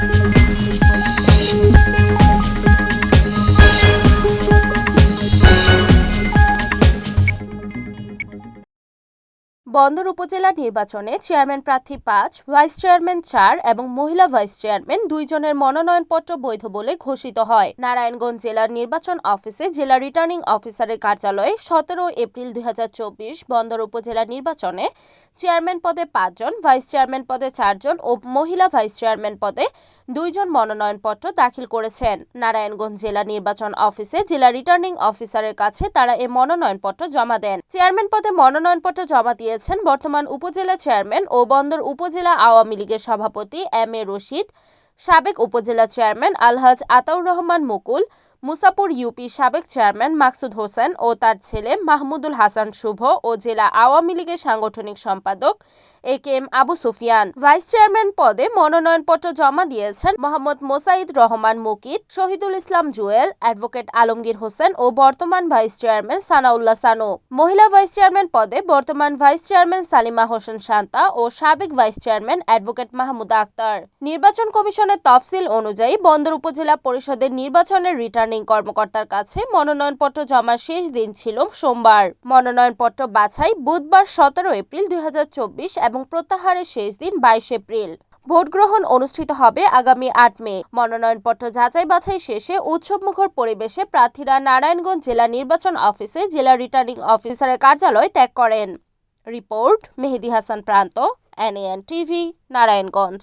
Thank you. বন্দর উপজেলা নির্বাচনে চেয়ারম্যান প্রার্থী পাঁচ, ভাইস চেয়ারম্যান চার এবং মহিলা ভাইস চেয়ারম্যান দুইজনের মনোনয়নপত্র বৈধ বলে ঘোষিত হয়। নারায়ণগঞ্জ জেলার নির্বাচন অফিসে জেলা রিটার্নিং অফিসারের কার্যালয়ে সতেরো এপ্রিল দুই হাজার চব্বিশ বন্দর উপজেলা নির্বাচনে চেয়ারম্যান পদে পাঁচজন, ভাইস চেয়ারম্যান পদে চারজন ও মহিলা ভাইস চেয়ারম্যান পদে দুইজন মনোনয়নপত্র দাখিল করেছেন। নারায়ণগঞ্জ জেলা নির্বাচন অফিসে জেলা রিটার্নিং অফিসারের কাছে তারা এ মনোনয়নপত্র জমা দেন। চেয়ারম্যান পদে মনোনয়নপত্র জমা দিয়েছেন বর্তমান উপজেলা চেয়ারম্যান ও বন্দর উপজেলা আওয়ামী লীগের সভাপতি এম এ রশিদ, সাবেক উপজেলা চেয়ারম্যান আলহাজ আতাউর রহমান মুকুল মুসাপুর ইউপি সাবেক চেয়ারম্যান মাকসুদ হোসেন ও তার ছেলে মাহমুদুল হাসান শুভ ও জেলা আওয়ামী লীগের সাংগঠনিক সম্পাদক A K M Abu Sufian. Vice chairman পদে মনোনয়নপত্র জমা দিয়েছেন মোহাম্মদ মোসাইদ রহমান মুকিত, শহীদুল ইসলাম জুয়েল, অ্যাডভোকেট আলমগীর হোসেন ও বর্তমান ভাইস চেয়ারম্যান সানাউল্লাহ সানু। মহিলা ভাইস চেয়ারম্যান পদে বর্তমান ভাইস চেয়ারম্যান সালিমা হোসেন শান্তা ও সাবেক vice chairman advocate Mahmuda Akter. নির্বাচন কমিশনের তফসিল অনুযায়ী বন্দর উপজেলা পরিষদের নির্বাচনের রিটার্নিং কর্মকর্তার কাছে মনোনয়নপত্র জমার শেষ দিন ছিল সোমবার। মনোনয়নপত্র বাছাই বুধবার সতেরো এপ্রিল দু হাজার চব্বিশ এবং প্রত্যাহারের শেষ দিন বাইশ এপ্রিল। ভোট গ্রহণ অনুষ্ঠিত হবে আগামী আট মে। মনোনয়নপত্র যাচাই বাছাই শেষে উৎসবমুখর পরিবেশে প্রার্থীরা নারায়ণগঞ্জ জেলা নির্বাচন অফিসে জেলা রিটার্নিং অফিসারের কার্যালয় ত্যাগ করেন। রিপোর্ট মেহেদি হাসান প্রান্ত এনএন টিভি, নারায়ণগঞ্জ।